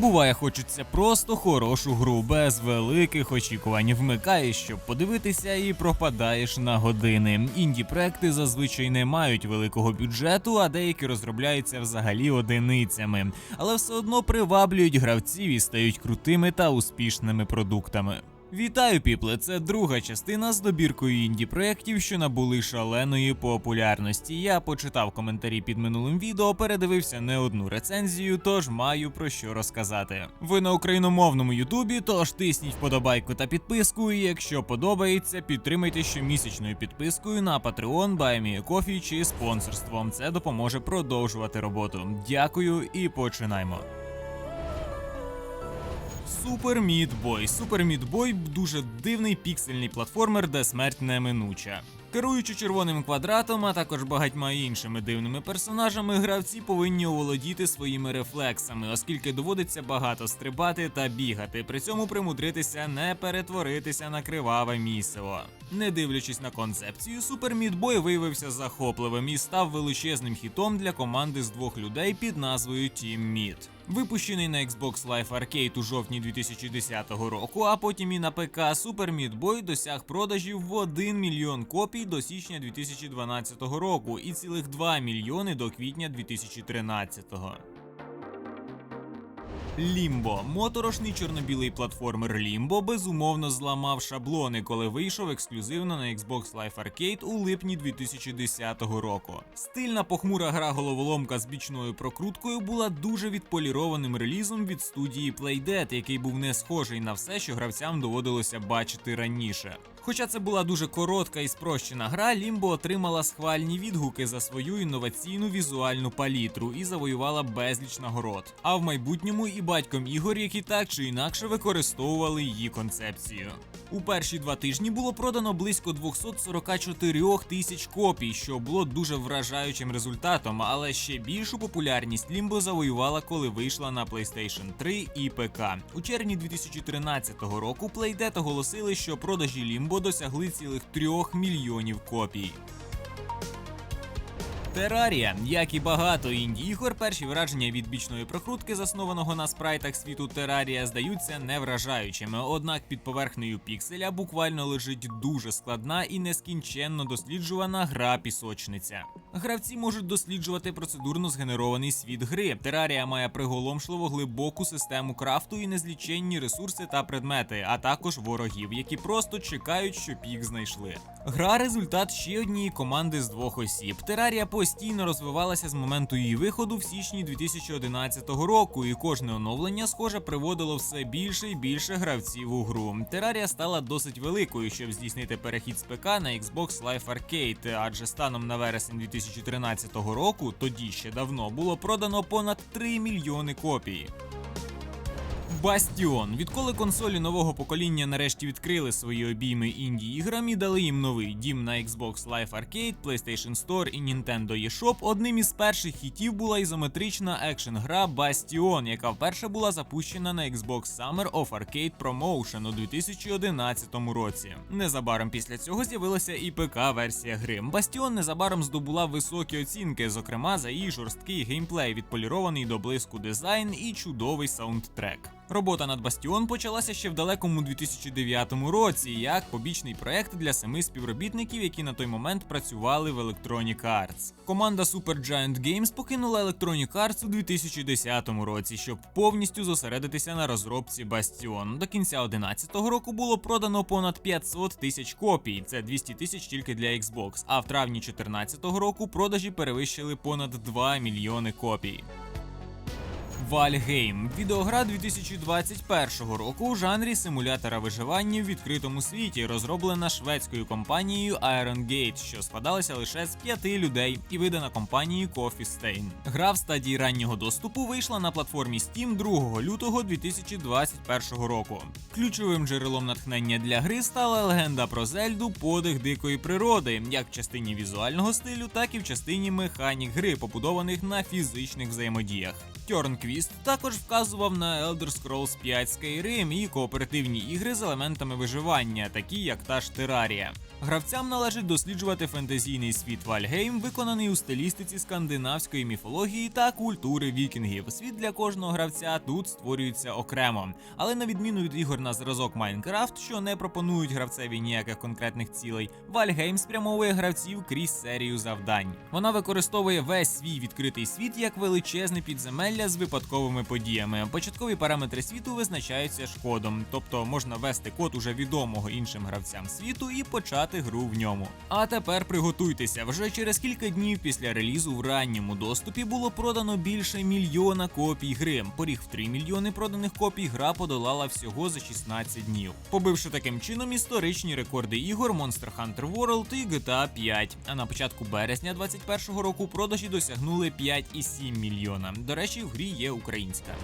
Буває, хочеться просто хорошу гру без великих очікувань. Вмикаєш, щоб подивитися, і пропадаєш на години. Інді проекти зазвичай не мають великого бюджету, а деякі розробляються взагалі одиницями, але все одно приваблюють гравців і стають крутими та успішними продуктами. Вітаю, піпле! Це друга частина з добіркою інді проєктів, що набули шаленої популярності. Я почитав коментарі під минулим відео, передивився не одну рецензію, тож маю про що розказати. Ви на україномовному Ютубі, тож тисніть вподобайку та підписку. І якщо подобається, підтримайте щомісячною підпискою на Patreon, BuyMeACoffee чи спонсорством. Це допоможе продовжувати роботу. Дякую і починаймо. Супер Мід Бой. Супер Мід Бой дуже дивний піксельний платформер, де смерть неминуча. Керуючи червоним квадратом, а також багатьма іншими дивними персонажами, гравці повинні оволодіти своїми рефлексами, оскільки доводиться багато стрибати та бігати, при цьому примудритися не перетворитися на криваве місиво. Не дивлячись на концепцію, Супер Мід Бой виявився захопливим і став величезним хітом для команди з двох людей під назвою Team Meat. Випущений на Xbox Live Arcade у жовтні 2010 року, а потім і на ПК Super Meat Boy досяг продажів в 1 мільйон копій до січня 2012 року і цілих 2 мільйони до квітня 2013. Лімбо моторошний чорно-білий платформер Лімбо безумовно зламав шаблони, коли вийшов ексклюзивно на Xbox Live Arcade у липні 2010 року. Стильна похмура гра головоломка з бічною прокруткою була дуже відполірованим релізом від студії Playdead, який був не схожий на все, що гравцям доводилося бачити раніше. Хоча це була дуже коротка і спрощена гра, Лімбо отримала схвальні відгуки за свою інноваційну візуальну палітру і завоювала безліч нагород. А в майбутньому і батьком ігор, які так чи інакше використовували її концепцію. У перші два тижні було продано близько 244 тисяч копій, що було дуже вражаючим результатом, але ще більшу популярність Лімбо завоювала, коли вийшла на PlayStation 3 і ПК. У червні 2013 року Playdead оголосили, що продажі Лімбо досягли цілих 3 мільйонів копій. Терарія, як і багато інді ігор, перші враження від бічної прокрутки, заснованого на спрайтах світу Терарія, здаються невражаючими. Однак під поверхнею пікселя буквально лежить дуже складна і нескінченно досліджувана гра пісочниця. Гравці можуть досліджувати процедурно згенерований світ гри. Терарія має приголомшливо глибоку систему крафту і незліченні ресурси та предмети, а також ворогів, які просто чекають, щоб їх знайшли. Гра результат ще однієї команди з двох осіб. Терарія постійно розвивалася з моменту її виходу в січні 2011 року, і кожне оновлення, схоже, приводило все більше і більше гравців у гру. Терарія стала досить великою, щоб здійснити перехід з ПК на Xbox Live Arcade, адже станом на вересень 2013 року, тоді ще давно, було продано понад 3 мільйони копій. Бастіон. Відколи консолі нового покоління нарешті відкрили свої обійми інді іграм і дали їм новий дім на Xbox Live Arcade, PlayStation Store і Nintendo eShop, одним із перших хітів була ізометрична екшн гра Bastion, яка вперше була запущена на Xbox Summer of Arcade Promotion у 2011 році. Незабаром після цього з'явилася і ПК-версія гри. Бастіон незабаром здобула високі оцінки, зокрема за її жорсткий геймплей, відполірований до блиску дизайн і чудовий саундтрек. Робота над Бастіон почалася ще в далекому 2009 році, як побічний проект для семи співробітників, які на той момент працювали в Electronic Arts. Команда Supergiant Games покинула Electronic Arts у 2010 році, щоб повністю зосередитися на розробці Бастіон. До кінця 2011 року було продано понад 500 тисяч копій, це 200 тисяч тільки для Xbox. А в травні 2014 року продажі перевищили понад 2 мільйони копій. Valheim – відеогра 2021 року у жанрі симулятора виживання в відкритому світі, розроблена шведською компанією Iron Gate, що складалася лише з п'яти людей, і видана компанією Coffee Stain. Гра в стадії раннього доступу вийшла на платформі Steam 2 лютого 2021 року. Ключовим джерелом натхнення для гри стала легенда про Зельду Подих дикої природи, як в частині візуального стилю, так і в частині механік гри, побудованих на фізичних взаємодіях. Turnquist також вказував на Elder Scrolls 5 Skyrim і кооперативні ігри з елементами виживання, такі як та ж Терарія. Гравцям належить досліджувати фентезійний світ Вальгейм, виконаний у стилістиці скандинавської міфології та культури вікінгів. Світ для кожного гравця тут створюється окремо. Але на відміну від ігор на зразок Майнкрафт, що не пропонують гравцеві ніяких конкретних цілей, Вальгейм спрямовує гравців крізь серію завдань. Вона використовує весь свій відкритий світ як величезне підземелля з випадковими подіями. Початкові параметри світу визначаються ж кодом, тобто можна ввести код уже відомого іншим гравцям світу і почати гру в ньому. А тепер приготуйтеся, вже через кілька днів після релізу в ранньому доступі було продано більше мільйона копій гри. Поріг в 3 мільйони проданих копій гра подолала всього за 16 днів, побивши таким чином історичні рекорди ігор Monster Hunter World і GTA 5. А на початку березня 2021 року продажі досягнули 5,7 мільйона. До речі, в грі є українська.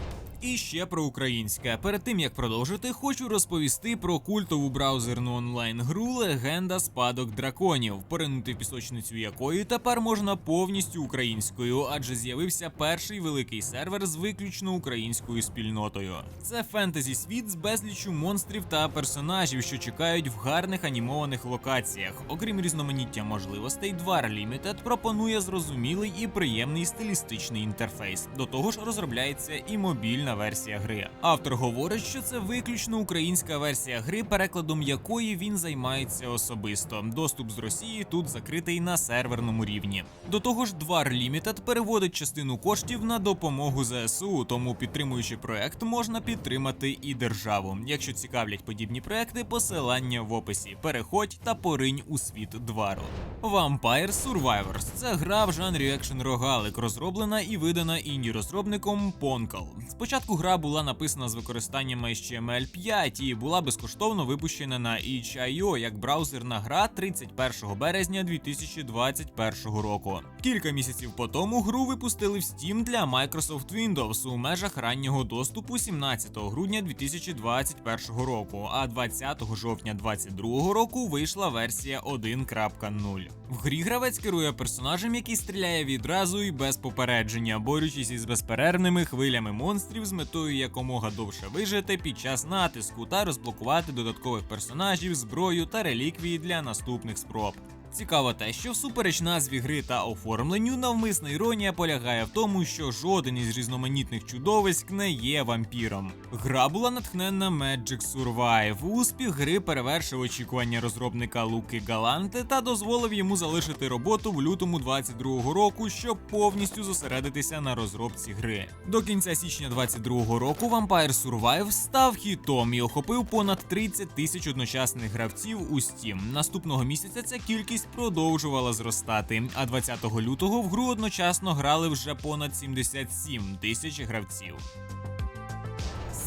І ще про українське. Перед тим як продовжити, хочу розповісти про культову браузерну онлайн-гру Легенда Спадок драконів, поринути пісочницю якої тепер можна повністю українською, адже з'явився перший великий сервер з виключно українською спільнотою. Це фентезі світ з безліччю монстрів та персонажів, що чекають в гарних анімованих локаціях. Окрім різноманіття можливостей, Двар Limited пропонує зрозумілий і приємний стилістичний інтерфейс. До того ж, розробляється і мобільна версія гри. Автор говорить, що це виключно українська версія гри, перекладом якої він займається особисто. Доступ з Росії тут закритий на серверному рівні. До того ж, Двар Limited переводить частину коштів на допомогу ЗСУ, тому підтримуючи проект, можна підтримати і державу. Якщо цікавлять подібні проекти, посилання в описі. Переходь та поринь у світ двару. Vampire Survivors – це гра в жанрі екшен рогалик, розроблена і видана інді розробником Poncal. Спочатку гра була написана з використанням HTML5 і була безкоштовно випущена на itch.io як браузерна гра 31 березня 2021 року. Кілька місяців по тому гру випустили в Steam для Microsoft Windows у межах раннього доступу 17 грудня 2021 року, а 20 жовтня 2022 року вийшла версія 1.0. В грі гравець керує персонажем, який стріляє відразу і без попередження, борючись із безперервними хвилями монстрів з метою якомога довше вижити під час натиску та розблокувати додаткових персонажів, зброю та реліквії для наступних спроб. Цікаво те, що всупереч назві гри та оформленню, навмисна іронія полягає в тому, що жоден із різноманітних чудовиськ не є вампіром. Гра була натхненна Magic Survive. Успіх гри перевершив очікування розробника Луки Галанте та дозволив йому залишити роботу в лютому 22-го року, щоб повністю зосередитися на розробці гри. До кінця січня 22-го року Vampire Survive став хітом і охопив понад 30 тисяч одночасних гравців у Steam. Наступного місяця ця кількість продовжувала зростати. А 20 лютого в гру одночасно грали вже понад 77 тисяч гравців.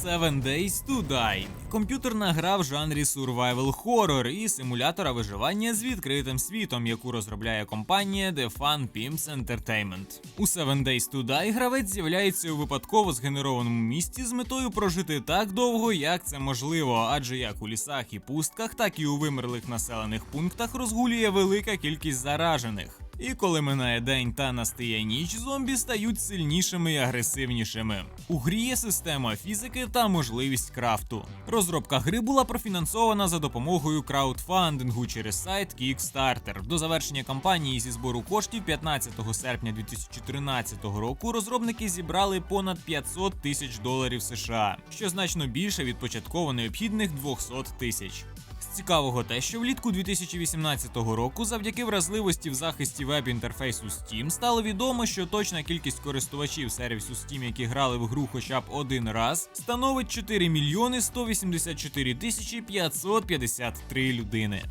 Seven Days to Die – комп'ютерна гра в жанрі survival horror і симулятора виживання з відкритим світом, яку розробляє компанія The Fun Pimps Entertainment. У Seven Days to Die гравець з'являється у випадково згенерованому місті з метою прожити так довго, як це можливо, адже як у лісах і пустках, так і у вимерлих населених пунктах розгулює велика кількість заражених. І коли минає день та настає ніч, зомбі стають сильнішими і агресивнішими. У грі є система фізики та можливість крафту. Розробка гри була профінансована за допомогою краудфандингу через сайт Kickstarter. До завершення кампанії зі збору коштів 15 серпня 2013 року розробники зібрали понад 500 тисяч доларів США, що значно більше від початково необхідних 200 тисяч. Цікавого те, що влітку 2018 року, завдяки вразливості в захисті веб-інтерфейсу Steam, стало відомо, що точна кількість користувачів сервісу Steam, які грали в гру хоча б один раз, становить 4 мільйони 184 тисячі 553 людини.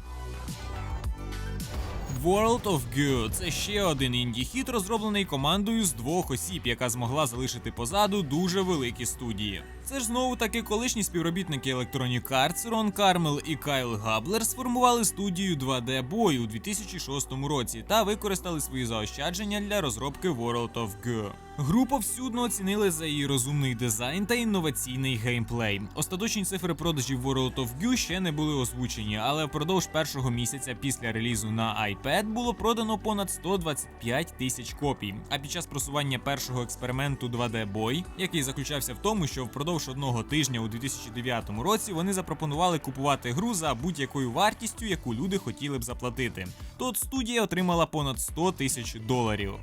World of Goo – це ще один інді-хіт, розроблений командою з двох осіб, яка змогла залишити позаду дуже великі студії. Це ж знову таки колишні співробітники Electronic Arts Рон Кармел і Кайл Габлер сформували студію 2D Boy у 2006 році та використали свої заощадження для розробки World of Go. Гру повсюдно оцінили за її розумний дизайн та інноваційний геймплей. Остаточні цифри продажів World of Goo ще не були озвучені, але впродовж першого місяця після релізу на iPad було продано понад 125 тисяч копій. А під час просування першого експерименту 2D Boy, який заключався в тому, що впродовж одного тижня у 2009 році вони запропонували купувати гру за будь-якою вартістю, яку люди хотіли б заплатити. То от студія отримала понад 100 тисяч доларів.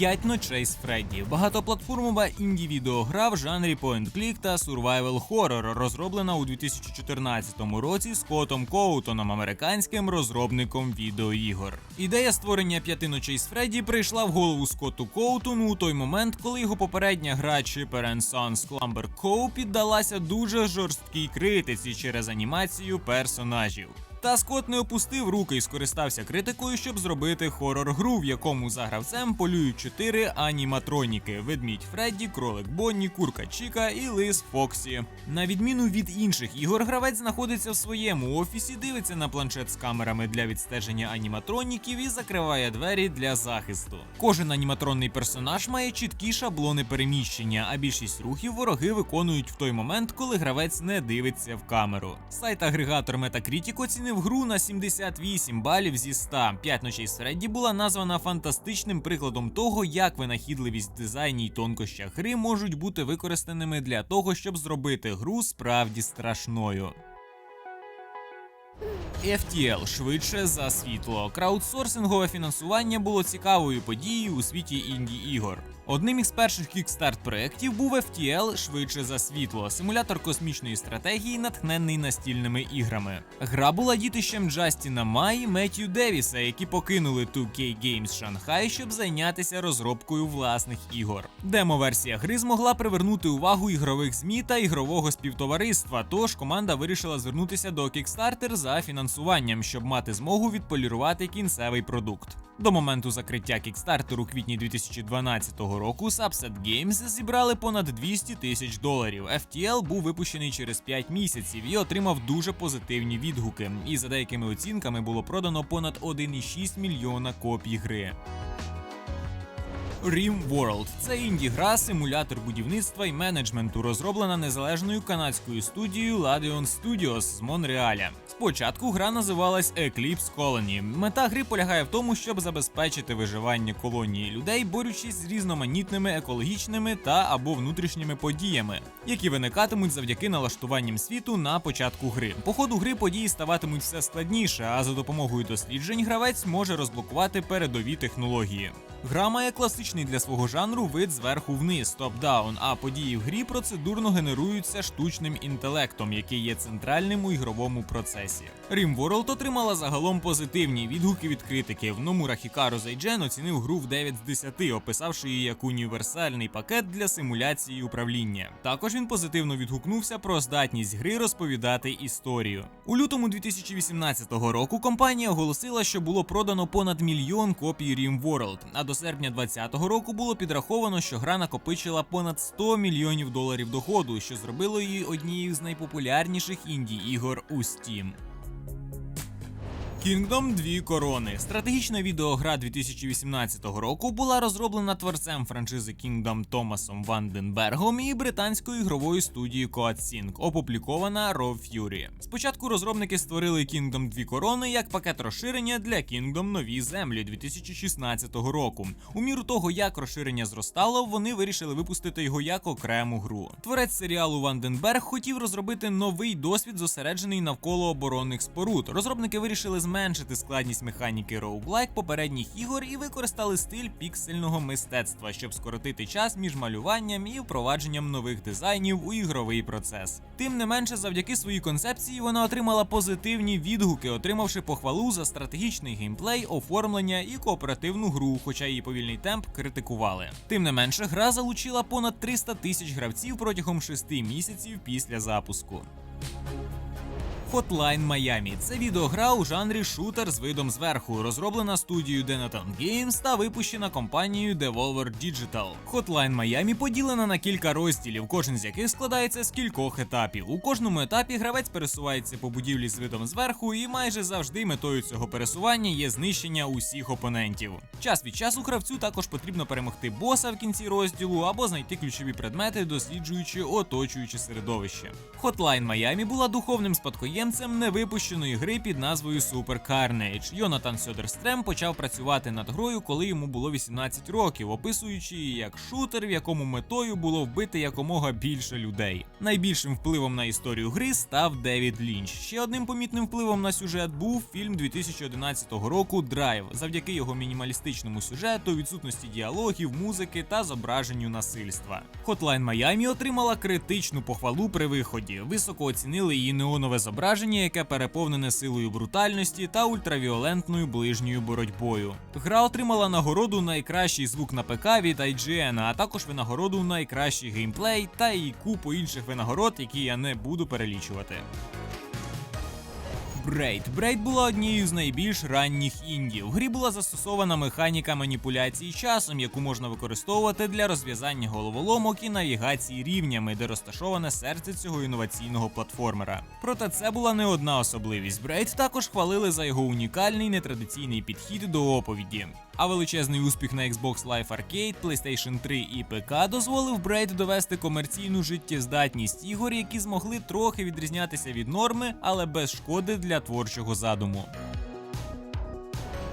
П'ять ночей з Фредді. Багатоплатформова інді-відеогра в жанрі point-click та survival horror, розроблена у 2014 році Скоттом Коутоном, американським розробником відеоігор. Ідея створення п'яти ночей з Фредді прийшла в голову Скотту Коутону у той момент, коли його попередня гра Chipper and Sons Clumber Co. піддалася дуже жорсткій критиці через анімацію персонажів. Та Скотт не опустив руки і скористався критикою, щоб зробити хорор-гру, в якому за гравцем полюють чотири аніматроніки: ведмідь Фредді, кролик Бонні, курка Чіка і лис Фоксі. На відміну від інших ігор, гравець знаходиться в своєму офісі, дивиться на планшет з камерами для відстеження аніматроніків і закриває двері для захисту. Кожен аніматронний персонаж має чіткі шаблони переміщення, а більшість рухів вороги виконують в той момент, коли гравець не дивиться в камеру. Сайт агрегатор Metacritic оцінив гру на 78 балів зі 100. П'ять ночей з була названа фантастичним прикладом того, як винахідливість дизайні й тонкоща гри можуть бути використаними для того, щоб зробити гру справді страшною. FTL швидше за світло. Краудсорсингове фінансування було цікавою подією у світі інді ігор. Одним із перших кікстарт проєктів був FTL швидше за світло, симулятор космічної стратегії, натхнений настільними іграми. Гра була дітищем Джастіна Май і Меттью Девіса, які покинули 2K Games Шанхай, щоб зайнятися розробкою власних ігор. Демо-версія гри змогла привернути увагу ігрових ЗМІ та ігрового співтовариства. Тож команда вирішила звернутися до Kickstarter за фінансуванням, щоб мати змогу відполірувати кінцевий продукт. До моменту закриття кікстартеру у квітні 2012 року Subset Games зібрали понад 200 тисяч доларів. FTL був випущений через 5 місяців і отримав дуже позитивні відгуки. І за деякими оцінками було продано понад 1,6 мільйона копій гри. Rim World – це інді-гра, симулятор будівництва і менеджменту, розроблена незалежною канадською студією Ladion Studios з Монреаля. Спочатку гра називалась Eclipse Colony. Мета гри полягає в тому, щоб забезпечити виживання колонії людей, борючись з різноманітними екологічними та або внутрішніми подіями, які виникатимуть завдяки налаштуванням світу на початку гри. По ходу гри події ставатимуть все складніше, а за допомогою досліджень гравець може розблокувати передові технології. Гра має класичний для свого жанру вид зверху вниз, топ-даун, а події в грі процедурно генеруються штучним інтелектом, який є центральним у ігровому процесі. RimWorld отримала загалом позитивні відгуки від критиків. Номура Хікару Зайджен оцінив гру в 9 з 10, описавши її як універсальний пакет для симуляції управління. Також він позитивно відгукнувся про здатність гри розповідати історію. У лютому 2018 року компанія оголосила, що було продано понад мільйон копій RimWorld, а до серпня 2020 року було підраховано, що гра накопичила понад 100 мільйонів доларів доходу, що зробило її однією з найпопулярніших інді ігор у Steam. Kingdom Дві корони. Стратегічна відеогра 2018 року була розроблена творцем франшизи Kingdom Томасом Ванденбергом і британською ігровою студією CodeSync, опублікована Raw Fury. Спочатку розробники створили Kingdom Дві корони як пакет розширення для Kingdom Нові землі 2016 року. У міру того, як розширення зростало, вони вирішили випустити його як окрему гру. Творець серіалу Ванденберг хотів розробити новий досвід, зосереджений навколо оборонних споруд. Розробники вирішили зменшити складність механіки роуглайк попередніх ігор і використали стиль піксельного мистецтва, щоб скоротити час між малюванням і впровадженням нових дизайнів у ігровий процес. Тим не менше, завдяки своїй концепції вона отримала позитивні відгуки, отримавши похвалу за стратегічний геймплей, оформлення і кооперативну гру, хоча її повільний темп критикували. Тим не менше, гра залучила понад 300 тисяч гравців протягом 6 місяців після запуску. Hotline Miami – це відеогра у жанрі шутер з видом зверху, розроблена студією Denaton Games та випущена компанією Devolver Digital. Hotline Miami поділена на кілька розділів, кожен з яких складається з кількох етапів. У кожному етапі гравець пересувається по будівлі з видом зверху, і майже завжди метою цього пересування є знищення усіх опонентів. Час від часу гравцю також потрібно перемогти боса в кінці розділу або знайти ключові предмети, досліджуючи оточуюче середовище. Hotline Miami була духовним спадкоємцем невипущеної гри під назвою Super Carnage. Йонатан Сьодерстрем почав працювати над грою, коли йому було 18 років, описуючи її як шутер, в якому метою було вбити якомога більше людей. Найбільшим впливом на історію гри став Девід Лінч. Ще одним помітним впливом на сюжет був фільм 2011 року Драйв, завдяки його мінімалістичному сюжету, відсутності діалогів, музики та зображенню насильства. Hotline Miami отримала критичну похвалу при виході. Високо оцінили її неонове зображення, яке переповнене силою брутальності та ультравіолентною ближньою боротьбою. Гра отримала нагороду найкращий звук на ПК від IGN, а також винагороду найкращий геймплей та і купу інших винагород, які я не буду перелічувати. Брейд. Брейд була однією з найбільш ранніх інді. В грі була застосована механіка маніпуляції часом, яку можна використовувати для розв'язання головоломок і навігації рівнями, де розташоване серце цього інноваційного платформера. Проте це була не одна особливість. Брейд також хвалили за його унікальний нетрадиційний підхід до оповіді. А величезний успіх на Xbox Live Arcade, PlayStation 3 і ПК дозволив Брейд довести комерційну життєздатність ігор, які змогли трохи відрізнятися від норми, але без шкоди для творчого задуму.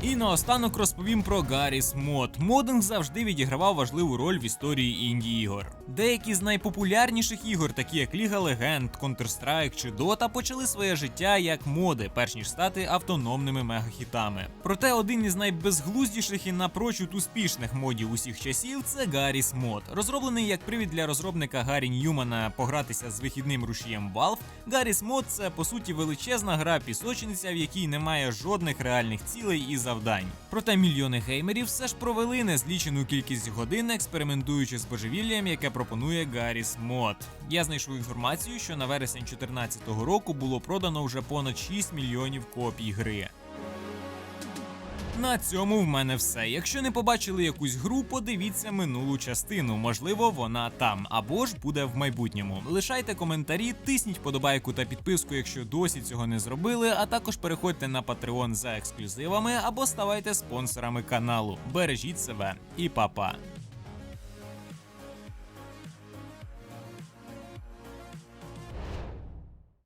І наостанок розповім про Гарріс Мод. Модинг завжди відігравав важливу роль в історії інді ігор. Деякі з найпопулярніших ігор, такі як Ліга Легенд, Counter-Strike чи Dota, почали своє життя як моди, перш ніж стати автономними мегахітами. Проте один із найбезглуздіших і напрочуд успішних модів усіх часів це Гарріс Мод. Розроблений як привід для розробника Гаррі Ньюмана погратися з вихідним рушієм Valve, Гарріс Мод це по суті величезна гра пісочниця, в якій немає жодних реальних цілей і завдань. Проте мільйони геймерів все ж провели незлічену кількість годин, експериментуючи з божевіллям, яке пропонує Гарріс Мод. Я знайшов інформацію, що на вересень 2014 року було продано вже понад 6 мільйонів копій гри. На цьому в мене все. Якщо не побачили якусь гру, подивіться минулу частину. Можливо, вона там або ж буде в майбутньому. Лишайте коментарі, тисніть подобайку та підписку, якщо досі цього не зробили. А також переходьте на Patreon за ексклюзивами або ставайте спонсорами каналу. Бережіть себе і па-па.